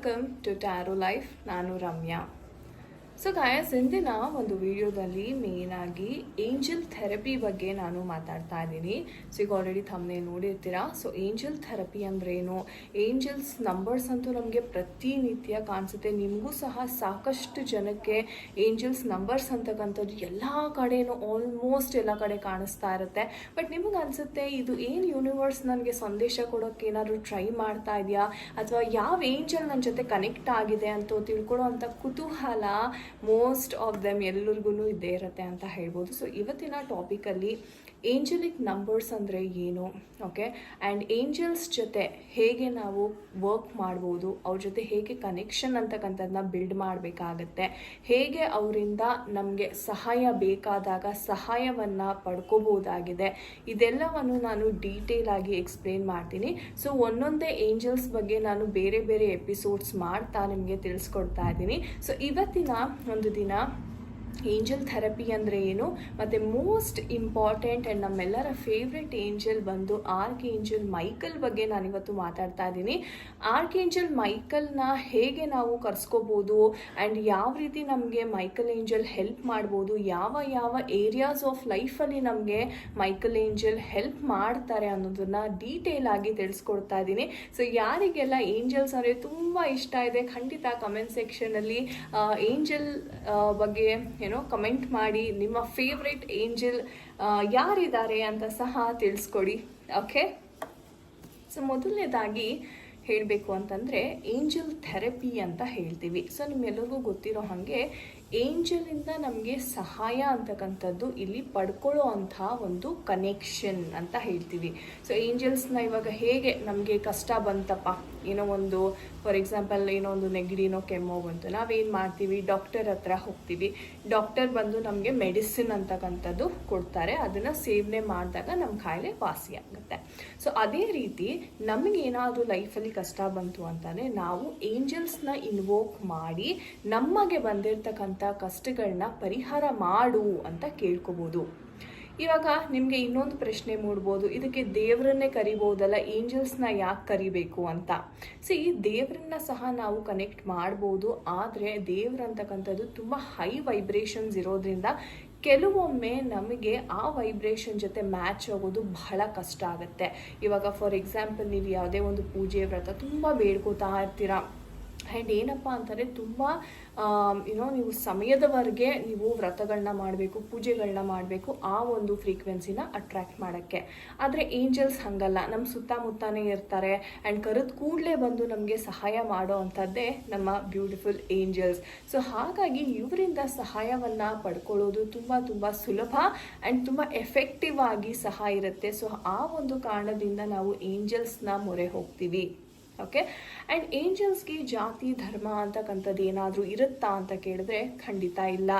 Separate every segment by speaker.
Speaker 1: Welcome to taro life ನಾನು Ramya so ಗಾಯಸ್ ಇಂದಿನ ಒಂದು ವಿಡಿಯೋದಲ್ಲಿ ಆಗಿ ಏಂಜಲ್ ಥೆರಪಿ ಬಗ್ಗೆ ನಾನು ಮಾತಾಡ್ತಾ ಇದ್ದೀನಿ. ಸೊ ಈಗ ಆಲ್ರೆಡಿ ತಮ್ಮನೆ ನೋಡಿರ್ತೀರಾ? ಸೊ ಏಂಜಲ್ ಥೆರಪಿ ಅಂದ್ರೆ ಏನು ಏಂಜಲ್ಸ್ ನಂಬರ್ಸ್ ಅಂತೂ ನಮಗೆ ಪ್ರತಿನಿತ್ಯ ಕಾಣಿಸುತ್ತೆ. ನಿಮಗೂ ಸಹ ಸಾಕಷ್ಟು ಜನಕ್ಕೆ ಏಂಜಲ್ಸ್ ನಂಬರ್ಸ್ ಅಂತಕ್ಕಂಥದ್ದು ಎಲ್ಲ ಕಡೆನೂ ಆಲ್ಮೋಸ್ಟ್ ಎಲ್ಲ ಕಡೆ ಕಾಣಿಸ್ತಾ ಇರುತ್ತೆ. ಬಟ್ ನಿಮಗೆ ಅನಿಸುತ್ತೆ, ಇದು ಏನು ಯೂನಿವರ್ಸ್ ನನಗೆ ಸಂದೇಶ ಕೊಡೋಕ್ಕೆ ಏನಾದರೂ ಟ್ರೈ ಮಾಡ್ತಾ ಇದೆಯಾ? ಅಥವಾ ಯಾವ ಏಂಜಲ್ ನನ್ನ ಜೊತೆ ಕನೆಕ್ಟ್ ಆಗಿದೆ ಅಂತ ತಿಳ್ಕೊಳ್ಳೋ ಅಂಥ ಕುತೂಹಲ ಮೋಸ್ಟ್ ಆಫ್ ದೆಮ್ ಎಲ್ಲರಿಗೂ ಇದ್ದೇ ಇರುತ್ತೆ ಅಂತ ಹೇಳ್ಬೋದು. ಸೊ ಇವತ್ತಿನ ಟಾಪಿಕಲ್ಲಿ ಏಂಜಲಿಕ್ ನಂಬರ್ಸ್ ಅಂದರೆ ಏನು? ಓಕೆ ಆ್ಯಂಡ್ ಏಂಜಲ್ಸ್ ಜೊತೆ ಹೇಗೆ ನಾವು ವರ್ಕ್ ಮಾಡ್ಬೋದು? ಅವ್ರ ಜೊತೆ ಹೇಗೆ ಕನೆಕ್ಷನ್ ಅಂತಕ್ಕಂಥದ್ದನ್ನ ಬಿಲ್ಡ್ ಮಾಡಬೇಕಾಗತ್ತೆ. ಹೇಗೆ ಅವರಿಂದ ನಮಗೆ ಸಹಾಯ ಬೇಕಾದಾಗ ಸಹಾಯವನ್ನು ಪಡ್ಕೋಬೋದಾಗಿದೆ. ಇದೆಲ್ಲವನ್ನು ನಾನು ಡೀಟೇಲ್ ಆಗಿ ಎಕ್ಸ್ಪ್ಲೇನ್ ಮಾಡ್ತೀನಿ. ಸೊ ಒಂದೊಂದೇ ಏಂಜಲ್ಸ್ ಬಗ್ಗೆ ನಾನು ಬೇರೆ ಬೇರೆ ಎಪಿಸೋಡ್ಸ್ ಮಾಡ್ತಾ ನಿಮಗೆ ತಿಳಿಸ್ಕೊಡ್ತಾ ಇದ್ದೀನಿ. ಸೊ ಇವತ್ತಿನ ಒಂದು ದಿನ ಏಂಜಲ್ ಥೆರಪಿ ಅಂದರೆ ಏನು? ಮತ್ತು ಮೋಸ್ಟ್ ಇಂಪಾರ್ಟೆಂಟ್ ಆ್ಯಂಡ್ ನಮ್ಮೆಲ್ಲರ ಫೇವ್ರೆಟ್ ಏಂಜಲ್ ಬಂದು ಆರ್ಕ್ ಏಂಜಲ್ ಮೈಕಲ್ ಬಗ್ಗೆ ನಾನಿವತ್ತು ಮಾತಾಡ್ತಾ ಇದ್ದೀನಿ. ಆರ್ಕ್ ಏಂಜಲ್ ಮೈಕಲ್ನ ಹೇಗೆ ನಾವು ಕರ್ಸ್ಕೋಬೋದು? ಆ್ಯಂಡ್ ಯಾವ ರೀತಿ ನಮಗೆ ಮೈಕಲ್ ಏಂಜಲ್ ಹೆಲ್ಪ್ ಮಾಡ್ಬೋದು? ಯಾವ ಯಾವ ಏರಿಯಾಸ್ ಆಫ್ ಲೈಫಲ್ಲಿ ನಮಗೆ ಮೈಕಲ್ ಏಂಜಲ್ ಹೆಲ್ಪ್ ಮಾಡ್ತಾರೆ ಅನ್ನೋದನ್ನ ಡೀಟೇಲ್ ಆಗಿ ತಿಳಿಸ್ಕೊಡ್ತಾ ಇದ್ದೀನಿ. ಸೊ ಯಾರಿಗೆಲ್ಲ ಏಂಜಲ್ಸ್ ಅಂದರೆ ತುಂಬ ಇಷ್ಟ ಇದೆ, ಖಂಡಿತ ಕಮೆಂಟ್ ಸೆಕ್ಷನಲ್ಲಿ ಏಂಜಲ್ ಬಗ್ಗೆ ಏನೋ ಕಮೆಂಟ್ ಮಾಡಿ, ನಿಮ್ಮ ಫೇವ್ರೆಟ್ ಏಂಜಲ್ ಯಾರಿದ್ದಾರೆ ಅಂತ ಸಹ ತಿಳಿಸ್ಕೊಡಿ ಓಕೆ ಸೊ ಮೊದಲನೇದಾಗಿ ಹೇಳಬೇಕು ಅಂತಂದರೆ ಏಂಜಲ್ ಥೆರಪಿ ಅಂತ ಹೇಳ್ತೀವಿ. ಸೊ ನಿಮ್ಮೆಲ್ಲರಿಗೂ ಗೊತ್ತಿರೋ ಹಾಗೆ ಏಂಜಲಿಂದ ನಮಗೆ ಸಹಾಯ ಅಂತಕ್ಕಂಥದ್ದು ಇಲ್ಲಿ ಪಡ್ಕೊಳ್ಳೋ ಅಂಥ ಒಂದು ಕನೆಕ್ಷನ್ ಅಂತ ಹೇಳ್ತೀವಿ. ಸೊ ಏಂಜಲ್ಸ್ನ ಇವಾಗ ಹೇಗೆ ನಮಗೆ ಕಷ್ಟ ಬಂತಪ್ಪ? ಏನೋ ಒಂದು ಫಾರ್ ಎಕ್ಸಾಂಪಲ್ ಏನೋ ಒಂದು ನೆಗಡಿನೋ ಕೆಮ್ಮೋ ಬಂತು. ನಾವೇನು ಮಾಡ್ತೀವಿ? ಡಾಕ್ಟರ್ ಹತ್ರ ಹೋಗ್ತೀವಿ. ಡಾಕ್ಟರ್ ಬಂದು ನಮಗೆ ಮೆಡಿಸಿನ್ ಅಂತಕ್ಕಂಥದ್ದು ಕೊಡ್ತಾರೆ. ಅದನ್ನು ಸೇವನೆ ಮಾಡಿದಾಗ ನಮ್ಮ ಕಾಯಿಲೆ ವಾಸಿ ಆಗುತ್ತೆ. ಸೊ ಅದೇ ರೀತಿ ನಮಗೇನಾದರೂ ಲೈಫಲ್ಲಿ ಕಷ್ಟ ಬಂತು ಅಂತಂದರೆ ನಾವು ಏಂಜಲ್ಸ್ನ ಇನ್ವೋಕ್ ಮಾಡಿ ನಮಗೆ ಬಂದಿರತಕ್ಕಂಥ ಕಷ್ಟಗಳನ್ನ ಪರಿಹಾರ ಮಾಡು ಅಂತ ಕೇಳ್ಕೊಬೋದು. ಇವಾಗ ನಿಮಗೆ ಇನ್ನೊಂದು ಪ್ರಶ್ನೆ ಮೂಡ್ಬೋದು. ಇದಕ್ಕೆ ದೇವರನ್ನೇ ಕರಿಬೋದಲ್ಲ ಏಂಜಲ್ಸ್ನ ಯಾಕೆ ಕರಿಬೇಕು ಅಂತ. ಸಿ ದೇವರನ್ನ ಸಹ ನಾವು ಕನೆಕ್ಟ್ ಮಾಡ್ಬೋದು. ಆದರೆ ದೇವ್ರಂತಕ್ಕಂಥದ್ದು ತುಂಬ ಹೈ ವೈಬ್ರೇಷನ್ಸ್ ಇರೋದ್ರಿಂದ ಕೆಲವೊಮ್ಮೆ ನಮಗೆ ಆ ವೈಬ್ರೇಷನ್ ಜೊತೆ ಮ್ಯಾಚ್ ಆಗೋದು ಬಹಳ ಕಷ್ಟ ಆಗುತ್ತೆ. ಇವಾಗ ಫಾರ್ ಎಕ್ಸಾಂಪಲ್ ನೀವು ಯಾವುದೇ ಒಂದು ಪೂಜೆ ವ್ರತ ತುಂಬ ಬೇಡ್ಕೋತಾ ಇರ್ತೀರಾ. ಆ್ಯಂಡ್ ಏನಪ್ಪ ಅಂತಂದರೆ ತುಂಬ ಏನೋ ನೀವು ಸಮಯದವರೆಗೆ ನೀವು ವ್ರತಗಳನ್ನ ಮಾಡಬೇಕು ಪೂಜೆಗಳನ್ನ ಮಾಡಬೇಕು ಆ ಒಂದು ಫ್ರೀಕ್ವೆನ್ಸಿನ ಅಟ್ರ್ಯಾಕ್ಟ್ ಮಾಡೋಕ್ಕೆ. ಆದರೆ ಏಂಜಲ್ಸ್ ಹಾಗಲ್ಲ. ನಮ್ಮ ಸುತ್ತಮುತ್ತನೇ ಇರ್ತಾರೆ. ಆ್ಯಂಡ್ ಕರೆದು ಕೂಡಲೇ ಬಂದು ನಮಗೆ ಸಹಾಯ ಮಾಡೋ ಅಂಥದ್ದೇ ನಮ್ಮ ಬ್ಯೂಟಿಫುಲ್ ಏಂಜಲ್ಸ್ ಸೊ ಹಾಗಾಗಿ ಇವರಿಂದ ಸಹಾಯವನ್ನು ಪಡ್ಕೊಳ್ಳೋದು ತುಂಬ ತುಂಬ ಸುಲಭ ಆ್ಯಂಡ್ ತುಂಬ ಎಫೆಕ್ಟಿವ್ ಆಗಿ ಸಹ ಇರುತ್ತೆ. ಸೊ ಆ ಒಂದು ಕಾರಣದಿಂದ ನಾವು ಏಂಜಲ್ಸ್ನ ಮೊರೆ ಹೋಗ್ತೀವಿ. ಓಕೆ ಆ್ಯಂಡ್ ಏಂಜಲ್ಸ್ಗೆ ಜಾತಿ, ಧರ್ಮ ಅಂತಕ್ಕಂಥದ್ದು ಏನಾದರೂ ಇರುತ್ತಾ ಅಂತ ಕೇಳಿದ್ರೆ ಖಂಡಿತ ಇಲ್ಲ.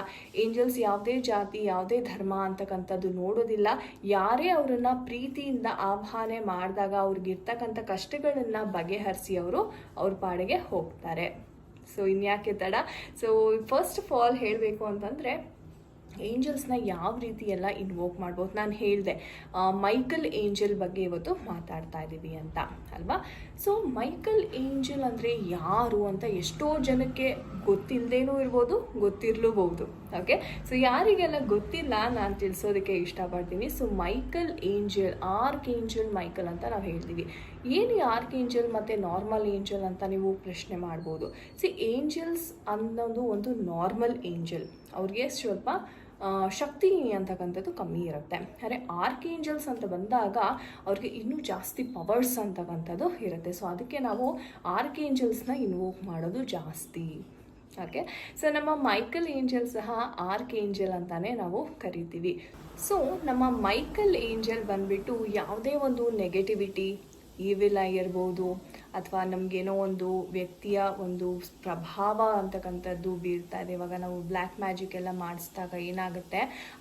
Speaker 1: ಏಂಜಲ್ಸ್ ಯಾವುದೇ ಜಾತಿ, ಯಾವುದೇ ಧರ್ಮ ಅಂತಕ್ಕಂಥದ್ದು ನೋಡೋದಿಲ್ಲ. ಯಾರೇ ಅವರನ್ನು ಪ್ರೀತಿಯಿಂದ ಆಹ್ವಾನೆ ಮಾಡಿದಾಗ ಅವ್ರಿಗಿರ್ತಕ್ಕಂಥ ಕಷ್ಟಗಳನ್ನು ಬಗೆಹರಿಸಿ ಅವರು ಅವ್ರ ಪಾಡಿಗೆ ಹೋಗ್ತಾರೆ. ಸೊ ಇನ್ಯಾಕೆ ತಡ? ಸೊ ಫಸ್ಟ್ ಆಫ್ ಆಲ್ ಹೇಳಬೇಕು ಅಂತಂದರೆ ಏಂಜಲ್ಸ್ನ ಯಾವ ರೀತಿ ಎಲ್ಲ ಇನ್ವೋಕ್ ಮಾಡ್ಬೋದು ನಾನು ಹೇಳಿದೆ. ಮೈಕಲ್ ಏಂಜಲ್ ಬಗ್ಗೆ ಇವತ್ತು ಮಾತಾಡ್ತಾ ಇದ್ದೀವಿ ಅಂತ, ಅಲ್ವಾ? ಸೊ ಮೈಕಲ್ ಏಂಜಲ್ ಅಂದರೆ ಯಾರು ಅಂತ ಎಷ್ಟೋ ಜನಕ್ಕೆ ಗೊತ್ತಿಲ್ಲದೇನೂ ಇರ್ಬೋದು, ಗೊತ್ತಿರಲೂಬಹುದು ಓಕೆ ಸೊ ಯಾರಿಗೆಲ್ಲ ಗೊತ್ತಿಲ್ಲ ನಾನು ತಿಳಿಸೋದಕ್ಕೆ ಇಷ್ಟಪಡ್ತೀನಿ. So Michael angel arc angel Michael ಅಂತ ನಾವು ಹೇಳ್ತೀವಿ. ಏನು ಆರ್ಕ್ ಏಂಜಲ್ ಮತ್ತು ನಾರ್ಮಲ್ ಏಂಜಲ್ ಅಂತ ನೀವು ಪ್ರಶ್ನೆ ಮಾಡ್ಬೋದು? ಸಿ ಏಂಜಲ್ಸ್ ಅನ್ನೋದು ಒಂದು ನಾರ್ಮಲ್ ಏಂಜಲ್. ಅವ್ರಿಗೆ ಸ್ವಲ್ಪ ಶಕ್ತಿ ಅಂತಕ್ಕಂಥದ್ದು ಕಮ್ಮಿ ಇರುತ್ತೆ. ಆದರೆ ಆರ್ಕ್ ಏಂಜಲ್ಸ್ ಅಂತ ಬಂದಾಗ ಅವ್ರಿಗೆ ಇನ್ನೂ ಜಾಸ್ತಿ ಪವರ್ಸ್ ಅಂತಕ್ಕಂಥದ್ದು ಇರುತ್ತೆ. ಸೊ ಅದಕ್ಕೆ ನಾವು ಆರ್ಕ್ ಏಂಜಲ್ಸ್ನ ಇನ್ವೋಕ್ ಮಾಡೋದು ಜಾಸ್ತಿ. ಓಕೆ ಸೊ ನಮ್ಮ ಮೈಕಲ್ ಏಂಜಲ್ ಸಹ ಆರ್ಕ್ ಏಂಜಲ್ ಅಂತಲೇ ನಾವು ಕರಿತೀವಿ. ಸೊ ನಮ್ಮ ಮೈಕಲ್ ಏಂಜಲ್ ಬಂದ್ಬಿಟ್ಟು ಯಾವುದೇ ಒಂದು ನೆಗೆಟಿವಿಟಿ ಈವಿಲ್ ಆಗಿರ್ಬೋದು ಅಥವಾ ನಮಗೇನೋ ಒಂದು ವ್ಯಕ್ತಿಯ ಒಂದು ಪ್ರಭಾವ ಅಂತಕ್ಕಂಥದ್ದು ಬೀರ್ತಾ ಇದೆ. ಇವಾಗ ನಾವು ಬ್ಲ್ಯಾಕ್ ಮ್ಯಾಜಿಕ್ ಎಲ್ಲ ಮಾಡಿಸಿದಾಗ ಏನಾಗುತ್ತೆ?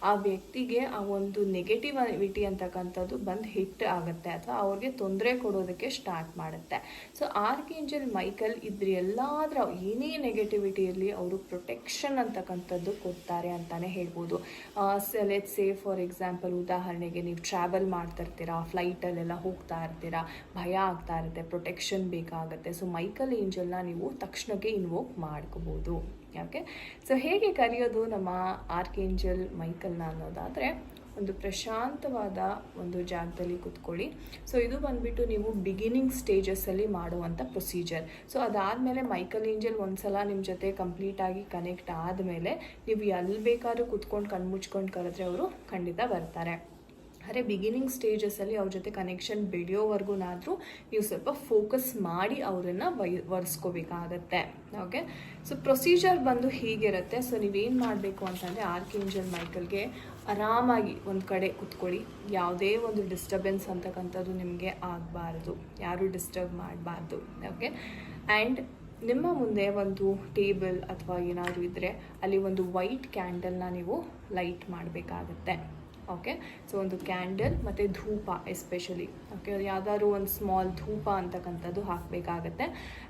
Speaker 1: ಆ ವ್ಯಕ್ತಿಗೆ ಆ ಒಂದು ನೆಗೆಟಿವಿಟಿ ಅಂತಕ್ಕಂಥದ್ದು ಬಂದು ಹಿಟ್ ಆಗುತ್ತೆ ಅಥವಾ ಅವ್ರಿಗೆ ತೊಂದರೆ ಕೊಡೋದಕ್ಕೆ ಸ್ಟಾರ್ಟ್ ಮಾಡುತ್ತೆ. ಸೊ ಆರ್ಕೇಂಜಲ್ ಮೈಕಲ್ ಇದ್ರ ಎಲ್ಲಾದ್ರ ಏನೇ ನೆಗೆಟಿವಿಟಿ ಇರಲಿ ಅವರು ಪ್ರೊಟೆಕ್ಷನ್ ಅಂತಕ್ಕಂಥದ್ದು ಕೊಡ್ತಾರೆ ಅಂತಲೇ ಹೇಳ್ಬೋದು. ಲೆಟ್ ಸೇ ಫಾರ್ ಎಕ್ಸಾಂಪಲ್ ಉದಾಹರಣೆಗೆ ನೀವು ಟ್ರಾವೆಲ್ ಮಾಡ್ತಾ ಇರ್ತೀರಾ ಫ್ಲೈಟಲ್ಲೆಲ್ಲ ಹೋಗ್ತಾ ಇರ್ತೀರಾ, ಭಯ ಆಗ್ತಾ ಇರುತ್ತೆ ಪ್ರೊಟೆಕ್ಷನ್ ಬೇಕಾಗುತ್ತೆ. ಸೊ ಮೈಕಲ್ ಏಂಜಲ್ನ ನೀವು ತಕ್ಷಣಕ್ಕೆ ಇನ್ವೋಕ್ ಮಾಡ್ಕೋಬೋದು. ಯಾಕೆ? ಸೊ ಹೇಗೆ ಕರೆಯೋದು ನಮ್ಮ ಆರ್ಕ್ ಏಂಜಲ್ ಮೈಕಲ್ನ ಅನ್ನೋದಾದರೆ, ಒಂದು ಪ್ರಶಾಂತವಾದ ಒಂದು ಜಾಗದಲ್ಲಿ ಕುತ್ಕೊಳ್ಳಿ. ಸೊ ಇದು ಬಂದ್ಬಿಟ್ಟು ನೀವು ಬಿಗಿನಿಂಗ್ ಸ್ಟೇಜಸ್ಸಲ್ಲಿ ಮಾಡುವಂಥ ಪ್ರೊಸೀಜರ್ ಸೊ ಅದಾದಮೇಲೆ ಮೈಕಲ್ ಏಂಜಲ್ ಒಂದ್ಸಲ ನಿಮ್ಮ ಜೊತೆ ಕಂಪ್ಲೀಟಾಗಿ ಕನೆಕ್ಟ್ ಆದಮೇಲೆ, ನೀವು ಎಲ್ಲಿ ಬೇಕಾದ್ರೂ ಕುತ್ಕೊಂಡು, ಕಣ್ಮುಚ್ಕೊಂಡು ಕರೆದ್ರೆ ಅವರು ಖಂಡಿತ ಬರ್ತಾರೆ. ಅರೆ ಬಿಗಿನಿಂಗ್ ಸ್ಟೇಜಸಲ್ಲಿ ಅವ್ರ ಜೊತೆ ಕನೆಕ್ಷನ್ ಬೆಳೆಯೋವರೆಗೂನಾದರೂ ನೀವು ಸ್ವಲ್ಪ ಫೋಕಸ್ ಮಾಡಿ ಅವರನ್ನು ವೈ ಒರೆಸ್ಕೋಬೇಕಾಗತ್ತೆ ಓಕೆ ಸೊ ಪ್ರೊಸೀಜರ್ ಬಂದು ಹೀಗಿರುತ್ತೆ. ಸೊ ನೀವೇನು ಮಾಡಬೇಕು ಅಂತಂದರೆ ಆರ್ಕ್ ಏಂಜಲ್ ಮೈಕಲ್ಗೆ ಆರಾಮಾಗಿ ಒಂದು ಕಡೆ ಕುತ್ಕೊಳ್ಳಿ. ಯಾವುದೇ ಒಂದು ಡಿಸ್ಟರ್ಬೆನ್ಸ್ ಅಂತಕ್ಕಂಥದ್ದು ನಿಮಗೆ ಆಗಬಾರ್ದು. ಯಾರೂ ಡಿಸ್ಟರ್ಬ್ ಮಾಡಬಾರ್ದು. ಓಕೆ ಆ್ಯಂಡ್ ನಿಮ್ಮ ಮುಂದೆ ಒಂದು ಟೇಬಲ್ ಅಥವಾ ಏನಾದರೂ ಇದ್ದರೆ ಅಲ್ಲಿ ಒಂದು ವೈಟ್ ಕ್ಯಾಂಡಲ್ನ ನೀವು ಲೈಟ್ ಮಾಡಬೇಕಾಗತ್ತೆ. ಓಕೆ ಸೊ ಒಂದು ಕ್ಯಾಂಡಲ್ ಮತ್ತು ಧೂಪ ಎಸ್ಪೆಷಲಿ ಓಕೆ ಯಾವ್ದಾದ್ರು ಒಂದು ಸ್ಮಾಲ್ ಧೂಪ ಅಂತಕ್ಕಂಥದ್ದು ಹಾಕಬೇಕಾಗತ್ತೆ.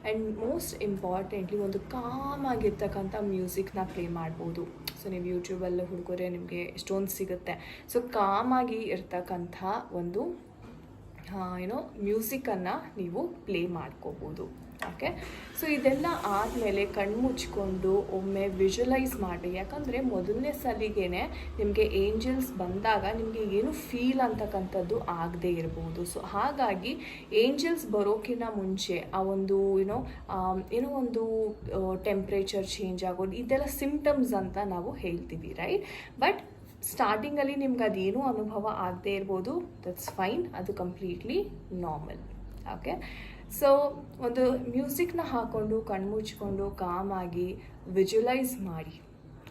Speaker 1: ಆ್ಯಂಡ್ ಮೋಸ್ಟ್ ಇಂಪಾರ್ಟೆಂಟ್ಲಿ ಒಂದು ಕಾಮ್ ಆಗಿರ್ತಕ್ಕಂಥ ಮ್ಯೂಸಿಕ್ನ ಪ್ಲೇ ಮಾಡ್ಬೋದು. ಸೊ ನೀವು ಯೂಟ್ಯೂಬಲ್ಲಿ ಹುಡುಗರೆ ನಿಮಗೆ ಎಷ್ಟೊಂದು ಸಿಗುತ್ತೆ. ಸೊ ಕಾಮಾಗಿ ಇರ್ತಕ್ಕಂಥ ಒಂದು ಏನೋ ಮ್ಯೂಸಿಕನ್ನು ನೀವು ಪ್ಲೇ ಮಾಡ್ಕೋಬೋದು. ಓಕೆ? ಸೊ ಇದೆಲ್ಲ ಆದಮೇಲೆ ಕಣ್ಣು ಮುಚ್ಕೊಂಡು ಒಮ್ಮೆ ವಿಜುವಲೈಸ್ ಮಾಡಿ. ಯಾಕಂದರೆ ಮೊದಲನೇ ಸಲಿಗೆನೆ ನಿಮಗೆ ಏಂಜಲ್ಸ್ ಬಂದಾಗ ನಿಮಗೆ ಏನು ಫೀಲ್ ಅಂತಕ್ಕಂಥದ್ದು ಆಗದೇ ಇರಬಹುದು ಸೊ ಹಾಗಾಗಿ ಏಂಜಲ್ಸ್ ಬರೋಕ್ಕಿಂತ ಮುಂಚೆ ಆ ಒಂದು ಏನೋ ಏನೋ ಒಂದು ಟೆಂಪ್ರೇಚರ್ ಚೇಂಜ್ ಆಗೋದು, ಇದೆಲ್ಲ ಸಿಂಪ್ಟಮ್ಸ್ ಅಂತ ನಾವು ಹೇಳ್ತೀವಿ ರೈಟ್ ಬಟ್ ಸ್ಟಾರ್ಟಿಂಗಲ್ಲಿ ನಿಮ್ಗೆ ಅದೇನೂ ಅನುಭವ ಆಗದೇ ಇರ್ಬೋದು. ದಟ್ಸ್ ಫೈನ್ ಅದು ಕಂಪ್ಲೀಟ್ಲಿ ನಾರ್ಮಲ್ ಓಕೆ ಸೊ ಒಂದು ಮ್ಯೂಸಿಕ್ನ ಹಾಕ್ಕೊಂಡು ಕಣ್ಮುಚ್ಕೊಂಡು ಕಾಮಾಗಿ ವಿಜುವಲೈಸ್ ಮಾಡಿ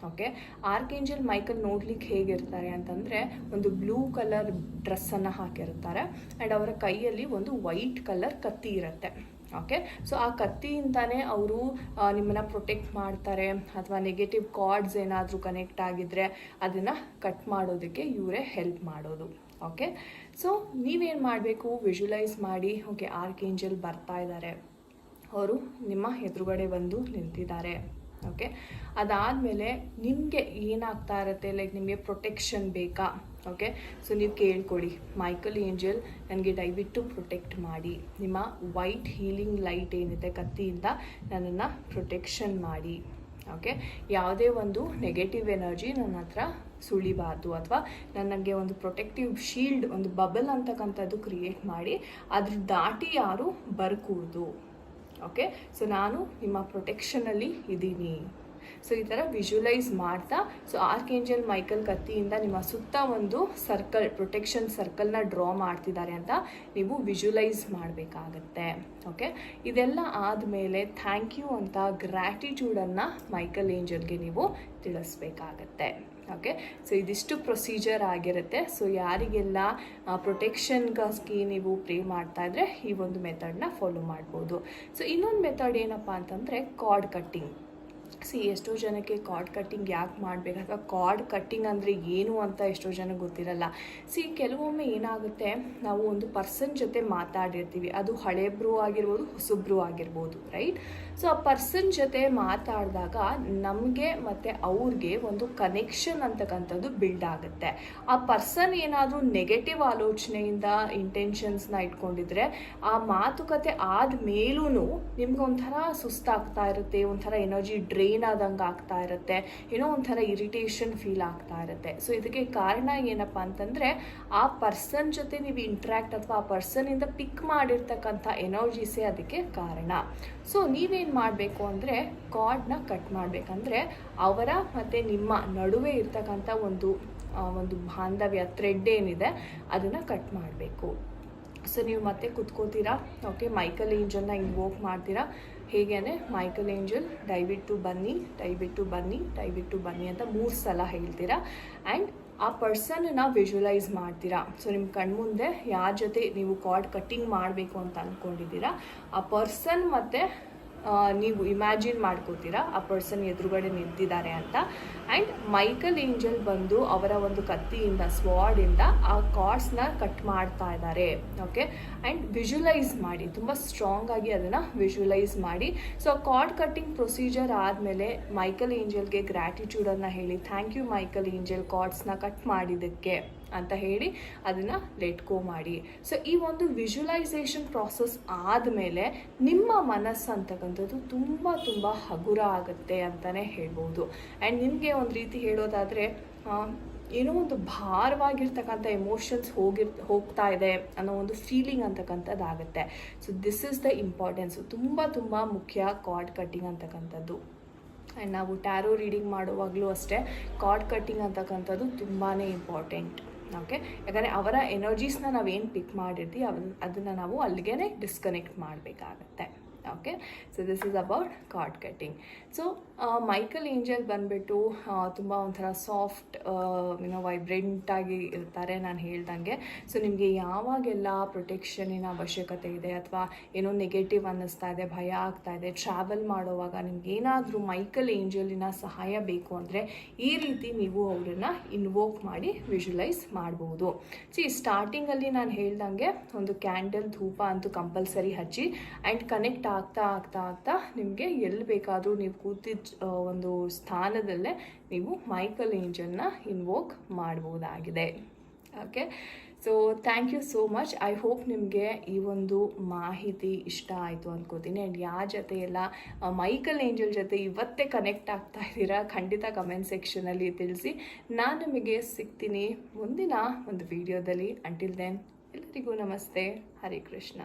Speaker 1: ಓಕೆ ಆರ್ಕೇಂಜಲ್ ಮೈಕಲ್ ನೋಡ್ಲಿಕ್ಕೆ ಹೇಗಿರ್ತಾರೆ ಅಂತಂದರೆ, ಒಂದು ಬ್ಲೂ ಕಲರ್ ಡ್ರೆಸ್ಸನ್ನು ಹಾಕಿರ್ತಾರೆ ಆ್ಯಂಡ್ ಅವರ ಕೈಯಲ್ಲಿ ಒಂದು ವೈಟ್ ಕಲರ್ ಕತ್ತಿ ಇರುತ್ತೆ. ಓಕೆ ಸೊ ಆ ಕತ್ತಿಯಿಂದನೇ ಅವರು ನಿಮ್ಮನ್ನು ಪ್ರೊಟೆಕ್ಟ್ ಮಾಡ್ತಾರೆ ಅಥವಾ ನೆಗೆಟಿವ್ ಕಾರ್ಡ್ಸ್ ಏನಾದರೂ ಕನೆಕ್ಟ್ ಆಗಿದ್ದರೆ ಅದನ್ನು ಕಟ್ ಮಾಡೋದಕ್ಕೆ ಇವರೇ ಹೆಲ್ಪ್ ಮಾಡೋದು. ಓಕೆ ಸೊ ನೀವೇನು ಮಾಡಬೇಕು? ವಿಜುವಲೈಸ್ ಮಾಡಿ. ಓಕೆ ಆರ್ಕ್ ಏಂಜಲ್ ಬರ್ತಾ ಇದ್ದಾರೆ ಅವರು ನಿಮ್ಮ ಎದುರುಗಡೆ ಬಂದು ನಿಂತಿದ್ದಾರೆ. ಓಕೆ ಅದಾದಮೇಲೆ ನಿಮಗೆ ಏನಾಗ್ತಾ ಇರುತ್ತೆ? ಲೈಕ್ ನಿಮಗೆ ಪ್ರೊಟೆಕ್ಷನ್ ಬೇಕಾ? ಓಕೆ ಸೊ ನೀವು ಕೇಳ್ಕೊಡಿ. ಮೈಕಲ್ ಏಂಜಲ್ ನನಗೆ ದಯವಿಟ್ಟು ಪ್ರೊಟೆಕ್ಟ್ ಮಾಡಿ. ನಿಮ್ಮ ವೈಟ್ ಹೀಲಿಂಗ್ ಲೈಟ್ ಏನಿದೆ ಕತ್ತಿಯಿಂದ ನನ್ನನ್ನು ಪ್ರೊಟೆಕ್ಷನ್ ಮಾಡಿ. ಓಕೆ ಯಾವುದೇ ಒಂದು ನೆಗೆಟಿವ್ ಎನರ್ಜಿ ನನ್ನ ಹತ್ರ ಸುಳಿಬಾರ್ದು ಅಥವಾ ನನಗೆ ಒಂದು ಪ್ರೊಟೆಕ್ಟಿವ್ ಶೀಲ್ಡ್ ಒಂದು ಬಬಲ್ ಅಂತಕ್ಕಂಥದ್ದು ಕ್ರಿಯೇಟ್ ಮಾಡಿ, ಅದ್ರ ದಾಟಿ ಯಾರು ಬರಕೂಡ್ದು. ಓಕೆ ಸೊ ನಾನು ನಿಮ್ಮ ಪ್ರೊಟೆಕ್ಷನಲ್ಲಿ ಇದ್ದೀನಿ. ಸೊ ಈ ಥರ ವಿಜುವಲೈಸ್ ಮಾಡ್ತಾ ಸೊ ಆರ್ಕ್ ಏಂಜಲ್ ಮೈಕಲ್ ಕತ್ತಿಯಿಂದ ನಿಮ್ಮ ಸುತ್ತ ಒಂದು ಸರ್ಕಲ್ ಪ್ರೊಟೆಕ್ಷನ್ ಸರ್ಕಲ್ನ ಡ್ರಾ ಮಾಡ್ತಿದ್ದಾರೆ ಅಂತ ನೀವು ವಿಜುವಲೈಸ್ ಮಾಡಬೇಕಾಗತ್ತೆ. ಓಕೆ ಇದೆಲ್ಲ ಆದಮೇಲೆ ಥ್ಯಾಂಕ್ ಯು ಅಂತ ಗ್ರ್ಯಾಟಿಟ್ಯೂಡನ್ನು ಮೈಕಲ್ ಏಂಜಲ್ಗೆ ನೀವು ತಿಳಿಸ್ಬೇಕಾಗತ್ತೆ. ಓಕೆ ಸೊ ಇದಿಷ್ಟು ಪ್ರೊಸೀಜರ್ ಆಗಿರುತ್ತೆ. ಸೊ ಯಾರಿಗೆಲ್ಲ ಪ್ರೊಟೆಕ್ಷನ್ಗಾಗಿ ನೀವು ಪ್ರೇ ಮಾಡ್ತಾ ಇದ್ರೆ ಈ ಒಂದು ಮೆಥಡ್ನ ಫಾಲೋ ಮಾಡ್ಬೋದು. ಸೊ ಇನ್ನೊಂದು ಮೆಥಡ್ ಏನಪ್ಪ ಅಂತಂದರೆ ಕಾರ್ಡ್ ಕಟ್ಟಿಂಗ್ ಸಿ, ಎಷ್ಟೋ ಜನಕ್ಕೆ ಕಾರ್ಡ್ ಕಟ್ಟಿಂಗ್ ಯಾಕೆ ಮಾಡಬೇಕು ಅಥವಾ ಕಾರ್ಡ್ ಕಟ್ಟಿಂಗ್ ಅಂದರೆ ಏನು ಅಂತ ಎಷ್ಟೋ ಜನ ಗೊತ್ತಿರಲ್ಲ. ಸಿ, ಕೆಲವೊಮ್ಮೆ ಏನಾಗುತ್ತೆ? ನಾವು ಒಂದು ಪರ್ಸನ್ ಜೊತೆ ಮಾತಾಡಿರ್ತೀವಿ. ಅದು ಹಳೆಬ್ರು ಆಗಿರ್ಬೋದು, ಹೊಸಬ್ರು ಆಗಿರ್ಬೋದು ರೈಟ್ ಸೊ ಆ ಪರ್ಸನ್ ಜೊತೆ ಮಾತಾಡಿದಾಗ ನಮಗೆ ಮತ್ತು ಅವ್ರಿಗೆ ಒಂದು ಕನೆಕ್ಷನ್ ಅಂತಕ್ಕಂಥದ್ದು ಬಿಲ್ಡ್ ಆಗುತ್ತೆ. ಆ ಪರ್ಸನ್ ಏನಾದರೂ ನೆಗೆಟಿವ್ ಆಲೋಚನೆಯಿಂದ ಇಂಟೆನ್ಷನ್ಸ್ನ ಇಟ್ಕೊಂಡಿದ್ರೆ ಆ ಮಾತುಕತೆ ಆದ ಮೇಲೂ ನಿಮ್ಗೆ ಒಂಥರ ಸುಸ್ತಾಗ್ತಾ ಇರುತ್ತೆ, ಒಂಥರ ಎನರ್ಜಿ ಡ್ರೈನ್ ಆದಂಗೆ ಆಗ್ತಾ ಇರುತ್ತೆ, ಏನೋ ಒಂಥರ ಇರಿಟೇಷನ್ ಫೀಲ್ ಆಗ್ತಾ ಇರುತ್ತೆ. ಸೊ ಇದಕ್ಕೆ ಕಾರಣ ಏನಪ್ಪ ಅಂತಂದರೆ ಆ ಪರ್ಸನ್ ಜೊತೆ ನೀವು ಇಂಟ್ರ್ಯಾಕ್ಟ್ ಅಥವಾ ಆ ಪರ್ಸನಿಂದ ಪಿಕ್ ಮಾಡಿರ್ತಕ್ಕಂಥ ಎನರ್ಜೀಸೇ ಅದಕ್ಕೆ ಕಾರಣ. ಸೊ ನೀವೇನು ಮಾಡಬೇಕು ಅಂದರೆ ಕಾರ್ಡ್ನ ಕಟ್ ಮಾಡಬೇಕಂದ್ರೆ ಅವರ ಮತ್ತು ನಿಮ್ಮ ನಡುವೆ ಇರ್ತಕ್ಕಂಥ ಒಂದು ಒಂದು ಬಾಂಧವ್ಯ ಥ್ರೆಡ್ ಏನಿದೆ, ಅದನ್ನು ಕಟ್ ಮಾಡಬೇಕು. ಸೊ ನೀವು ಮತ್ತೆ ಕುತ್ಕೋತೀರಾ? ಓಕೆ ಮೈಕಲ್ ಏಂಜಲ್ನ ಇನ್ವೋಕ್ ಮಾಡ್ತೀರಾ? ಹೇಗೆ ಅಂದರೆ ಮೈಕಲ್ ಏಂಜಲ್ ದಯವಿಟ್ಟು ಬನ್ನಿ ದಯವಿಟ್ಟು ಬನ್ನಿ ದಯವಿಟ್ಟು ಬನ್ನಿ ಅಂತ ಮೂರು ಸಲ ಹೇಳ್ತೀರಾ? ಆ್ಯಂಡ್ ಆ ಪರ್ಸನ್ನ ವಿಜುವಲೈಸ್ ಮಾಡ್ತೀರಾ? ಸೊ ನಿಮ್ಮ ಕಣ್ಮುಂದೆ ಯಾರ ಜೊತೆ ನೀವು ಕಾರ್ಡ್ ಕಟ್ಟಿಂಗ್ ಮಾಡಬೇಕು ಅಂತ ಅಂದ್ಕೊಂಡಿದ್ದೀರಾ ಆ ಪರ್ಸನ್ ಮತ್ತು ನೀವು ಇಮ್ಯಾಜಿನ್ ಮಾಡ್ಕೋತೀರಾ? ಆ ಪರ್ಸನ್ ಎದುರುಗಡೆ ನಿಂತಿದ್ದಾರೆ ಅಂತ. ಆ್ಯಂಡ್ ಮೈಕಲ್ ಏಂಜಲ್ ಬಂದು ಅವರ ಒಂದು ಕತ್ತಿಯಿಂದ ಸ್ವಾಡಿಂದ ಆ ಕಾರ್ಡ್ಸ್ನ ಕಟ್ ಮಾಡ್ತಾ ಇದ್ದಾರೆ. ಓಕೆ ಆ್ಯಂಡ್ ವಿಜುವಲೈಸ್ ಮಾಡಿ. ತುಂಬ ಸ್ಟ್ರಾಂಗ್ ಆಗಿ ಅದನ್ನು ವಿಜುವಲೈಸ್ ಮಾಡಿ. ಸೊ ಕಾರ್ಡ್ ಕಟ್ಟಿಂಗ್ ಪ್ರೊಸೀಜರ್ ಆದಮೇಲೆ ಮೈಕಲ್ ಏಂಜಲ್ಗೆ ಗ್ರ್ಯಾಟಿಟ್ಯೂಡನ್ನು ಹೇಳಿ ಥ್ಯಾಂಕ್ ಯು ಮೈಕಲ್ ಏಂಜಲ್ ಕಾರ್ಡ್ಸ್ನ ಕಟ್ ಮಾಡಿದ್ದಕ್ಕೆ. ಅಂತ ಹೇಳಿ ಅದನ್ನು ಲೆಟ್ ಗೋ ಮಾಡಿ. ಸೊ ಈ ಒಂದು ವಿಜುವಲೈಸೇಷನ್ ಪ್ರಾಸೆಸ್ ಆದಮೇಲೆ ನಿಮ್ಮ ಮನಸ್ಸು ಅಂತಕ್ಕಂಥದ್ದು ತುಂಬ ತುಂಬ ಹಗುರ ಆಗುತ್ತೆ ಅಂತಲೇ ಹೇಳ್ಬೋದು. ಆ್ಯಂಡ್ ನಿಮಗೆ ಒಂದು ರೀತಿ ಹೇಳೋದಾದರೆ ಏನೋ ಒಂದು ಭಾರವಾಗಿರ್ತಕ್ಕಂಥ ಎಮೋಷನ್ಸ್ ಹೋಗಿರ್ ಹೋಗ್ತಾ ಇದೆ ಅನ್ನೋ ಒಂದು feeling ಅಂತಕ್ಕಂಥದ್ದಾಗುತ್ತೆ. So this is the importance ತುಂಬ ತುಂಬ ಮುಖ್ಯ ಕಾರ್ಡ್ ಕಟ್ಟಿಂಗ್ ಅಂತಕ್ಕಂಥದ್ದು. ಆ್ಯಂಡ್ ನಾವು ಟ್ಯಾರೋ ರೀಡಿಂಗ್ ಮಾಡುವಾಗಲೂ ಅಷ್ಟೇ ಕಾರ್ಡ್ ಕಟ್ಟಿಂಗ್ ಅಂತಕ್ಕಂಥದ್ದು ತುಂಬಾ ಇಂಪಾರ್ಟೆಂಟ್ ಓಕೆ? ಯಾಕಂದರೆ ಅವರ ಎನರ್ಜೀಸ್ನ ನಾವೇನು ಪಿಕ್ ಮಾಡಿರ್ತೀವಿ ಅವನ್ನ ಅದನ್ನು ನಾವು ಅಲ್ಲಿಗೆ ಡಿಸ್ಕನೆಕ್ಟ್ ಮಾಡಬೇಕಾಗತ್ತೆ. Okay so this is about card cutting so Michael angel ಬಂದುಬಿಟ್ಟು ತುಂಬ ಒಂಥರ ಸಾಫ್ಟ್ ಏನೋ ವೈಬ್ರೆಂಟಾಗಿ ಇರ್ತಾರೆ ನಾನು ಹೇಳ್ದಂಗೆ. ಸೊ ನಿಮಗೆ ಯಾವಾಗೆಲ್ಲ ಪ್ರೊಟೆಕ್ಷನಿನ ಅವಶ್ಯಕತೆ ಇದೆ ಅಥವಾ ಏನೋ ನೆಗೆಟಿವ್ ಅನ್ನಿಸ್ತಾ ಇದೆ, ಭಯ ಆಗ್ತಾ ಇದೆ ಟ್ರಾವೆಲ್ ಮಾಡುವಾಗ ನಿಮ್ಗೆ ಏನಾದರೂ ಮೈಕಲ್ ಏಂಜಲಿನ ಸಹಾಯ ಬೇಕು ಅಂದರೆ ಈ ರೀತಿ ನೀವು ಅವರನ್ನು ಇನ್ವೋಕ್ ಮಾಡಿ ವಿಜುಲೈಸ್ ಮಾಡ್ಬೋದು. ಸಿ ಸ್ಟಾರ್ಟಿಂಗಲ್ಲಿ ನಾನು ಹೇಳ್ದಂಗೆ ಒಂದು ಕ್ಯಾಂಡಲ್ ಧೂಪ ಅಂತೂ ಕಂಪಲ್ಸರಿ ಹಚ್ಚಿ ಆ್ಯಂಡ್ ಕನೆಕ್ಟ್ ಆಗ್ತಾ ಆಗ್ತಾ ಆಗ್ತಾ ನಿಮಗೆ ಎಲ್ಲಿ ಬೇಕಾದರೂ ನೀವು ಕೂತಿದ್ದ ಒಂದು ಸ್ಥಾನದಲ್ಲೇ ನೀವು ಮೈಕಲ್ ಏಂಜಲ್ನ invoke ಮಾಡ್ಬೋದಾಗಿದೆ. Okay so thank you so much I hope ನಿಮಗೆ ಈ ಒಂದು ಮಾಹಿತಿ ಇಷ್ಟ ಆಯಿತು ಅಂದ್ಕೋತೀನಿ ಆ್ಯಂಡ್ ಯಾರ ಜೊತೆ ಎಲ್ಲ ಮೈಕಲ್ ಏಂಜಲ್ ಜೊತೆ ಇವತ್ತೇ ಕನೆಕ್ಟ್ ಆಗ್ತಾ ಇದ್ದೀರಾ, ಖಂಡಿತ ಕಮೆಂಟ್ ಸೆಕ್ಷನಲ್ಲಿ ತಿಳಿಸಿ. ನಾನು ನಿಮಗೆ ಸಿಗ್ತೀನಿ ಮುಂದಿನ ಒಂದು ವಿಡಿಯೋದಲ್ಲಿ ಅಂಟಿಲ್ ದೆನ್ ಎಲ್ಲರಿಗೂ ನಮಸ್ತೆ. ಹರೇ ಕೃಷ್ಣ